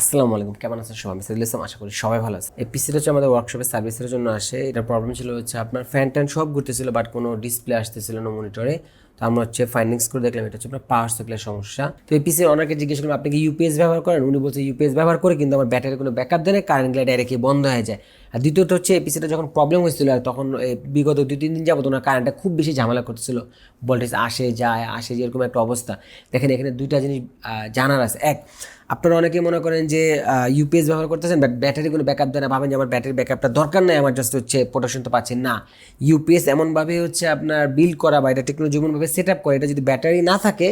আসসালামু আলাইকুম, কেমন আছেন সবাই? মিসাইল ইসলাম, আশা করি সবাই ভালো আছে এই পিসিটা হচ্ছে আমাদের ওয়ার্কশপে সার্ভিসের জন্য আসে। এটা প্রবলেম ছিল হচ্ছে আপনার ফ্যান ট্যান সব ঘুরতেছিল বাট কোনো ডিসপ্লে আসতেছিল না মনিটরে তো আমরা হচ্ছে ফাইন্ডিংস করে দেখলাম, এটা হচ্ছে পাওয়ার সাপ্লাই সমস্যা। তো এই পিসির অনেকে জিজ্ঞেস করলাম, আপনি কি ইউপিএস ব্যবহার করেন? উনি বলছে ইউপিএস ব্যবহার করে, কিন্তু আমার ব্যাটারি কোনো ব্যাকআপ দেয় না কারেন্টগুলো ডাইরেক্টলি বন্ধ হয়ে যায়? আর দ্বিতীয়ত হচ্ছে এই পিসিটা যখন প্রবলেম হয়েছিল তখন বিগত দুই তিন দিন যাবত ওনার কারেন্টটা খুব বেশি ঝামেলা করতেছিল। ভোল্টেজ আসে, যায়, আসে যেরকম একটা অবস্থা। দেখেন, এখানে দুইটা জিনিস জানার আছে। এক, আপনারা অনেকেই মনে করেন যে ইউপিএস ব্যবহার করতেছেন বাট ব্যাটারি কোনো ব্যাকআপ দেয় না, ভাবেন যে আমার ব্যাটারি ব্যাকআপটা দরকার নাই, আমার জাস্ট হচ্ছে প্রোটেকশন তো পাচ্ছেন না। ইউপিএস এমনভাবে হচ্ছে আপনার বিল্ড করা বা এটা টেকনোলজি এমনভাবে সেট আপ করে? এটা যদি ব্যাটারি না থাকে,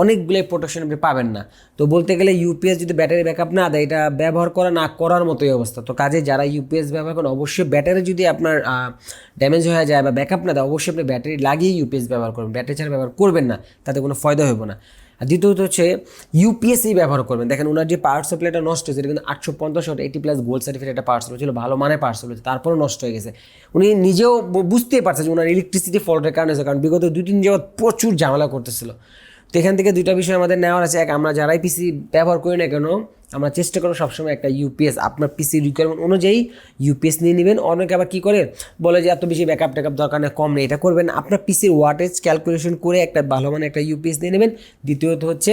অনেকগুলোই প্রোটেকশন আপনি পাবেন না। তো বলতে গেলে ইউপিএস যদি ব্যাটারি ব্যাকআপ না দেয়, এটা ব্যবহার করা না করার মতোই অবস্থা। তো কাজে যারা ইউপিএস ব্যবহার করেন, অবশ্যই ব্যাটারি যদি আপনার ড্যামেজ হয়ে যায় বা ব্যাকআপ না দেয়, অবশ্যই আপনি ব্যাটারি লাগিয়ে ইউপিএস ব্যবহার করবেন। ব্যাটারি ছাড়া ব্যবহার করবেন না, তাতে কোনো ফয়দা হবে না। আর দ্বিতীয়ত হচ্ছে ইউপিএসসি ব্যবহার করবেন। দেখেন ওনার যে পাওয়ার সাপ্লাইটা নষ্ট হয়েছে কিন্তু আটশো পঞ্চাশ এইটি প্লাস গোল্ড সার্টিফিকেট একটা পাওয়ার সাপ্লাই ছিল, ভালো মানের পাওয়ার সাপ্লাই তারপরও নষ্ট হয়ে গেছে। উনি নিজেও বুঝতেই পারছে যে ওনার ইলেকট্রিসিটি ফল্টের কারণে কারণ বিগত দুই তিন যাবৎ প্রচুর ঝামেলা করতেছিল। তো এখান থেকে দুইটা বিষয় আমাদের নেওয়ার আছে। এক, আমরা যারাই পিসি ব্যবহার করি না কেন, আমরা চেষ্টা করো সবসময় একটা ইউপিএস আপনার পিসির রিকোয়ারমেন্ট অনুযায়ী ইউপিএস নিয়ে নেবেন। অনেকে আবার কী করে, বলে যে এত বেশি ব্যাকআপ ট্যাকআপ দরকার নেই, কম নেই, এটা করবেন আপনার পিসির ওয়াটেজ ক্যালকুলেশন করে একটা ভালো মানে একটা ইউপিএস নিয়ে নেবেন। দ্বিতীয়ত হচ্ছে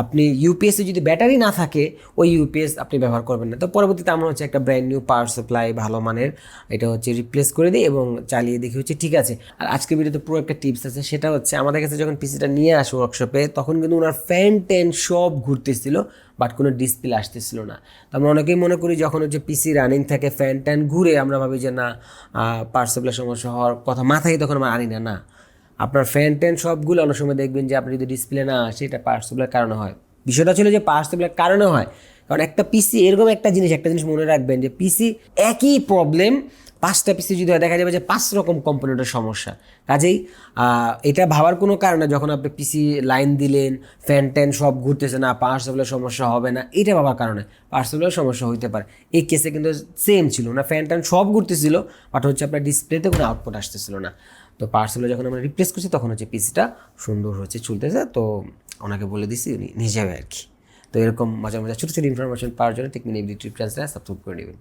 আপনি ইউপিএসে যদি ব্যাটারি না থাকে, ওই ইউপিএস আপনি ব্যবহার করবেন না। তো পরবর্তীতে আমরা হচ্ছে একটা ব্র্যান্ড নিউ পাওয়ার সাপ্লাই ভালো মানের এটা হচ্ছে রিপ্লেস করে দিই এবং চালিয়ে দেখি হচ্ছে ঠিক আছে। আর আজকের ভিডিওতে পুরো একটা টিপস আছে, সেটা হচ্ছে আমাদের কাছে যখন পিসিটা নিয়ে আসো ওয়ার্কশপে তখন কিন্তু ওনার ফ্যান ট্যান সব ঘুরতেছিল বাট কোনো ডিসপ্লে আসতেছিল না। তো আমরা অনেকেই মনে করি যখন হচ্ছে পিসি রানিং থাকে ফ্যান ট্যান ঘুরে আমরা ভাবি যে না পাওয়ার সাপ্লাই সমস্যা হওয়ার কথা মাথায় তখন আমরা আনি না না। আপনার ফ্যান ট্যান সবগুলো অনেক সময় দেখবেন যে আপনি যদি ডিসপ্লে না আসে, এটা পাওয়ার কারণে হয়। বিষয়টা ছিল যে পাওয়ার সাপ্লাইয়ের কারণে হয়। কারণ একটা পিসি এরকম একটা জিনিস একটা জিনিস মনে রাখবেন যে পিসি একই প্রবলেম পাঁচটা পিসি যদি হয় দেখা যাবে যে পাঁচ রকম কম্পোনেন্টের সমস্যা। কাজেই এটা ভাবার কোনো কারণে যখন আপনি পিসি লাইন দিলেন ফ্যান ট্যান সব ঘুরতেছে, না পাওয়ার সাপ্লাইয়ের সমস্যা হবে না, এটা ভাবার কারণে পাওয়ার সাপ্লাইয়ের সমস্যা হইতে পারে। এই কেসে কিন্তু সেম ছিল না ফ্যান ট্যান সব ঘুরতেছিল বাট হচ্ছে আপনার ডিসপ্লেতে কোনো আউটপুট আসতেছিল না। তো পার্সেলে যখন আমরা রিপ্লেস করছি, তখন হচ্ছে পিসিটা সুন্দর হচ্ছে চলতেছে, তো ওনাকে বলে দিছি, উনি নিয়ে যাবে আর কি। তো এরকম মাঝে মাঝে ছোটো ছোটো ইনফরমেশন পাওয়ার জন্য টেকনিক ইউটিউব চ্যানেলটা সাবস্ক্রাইব করে নেবেন।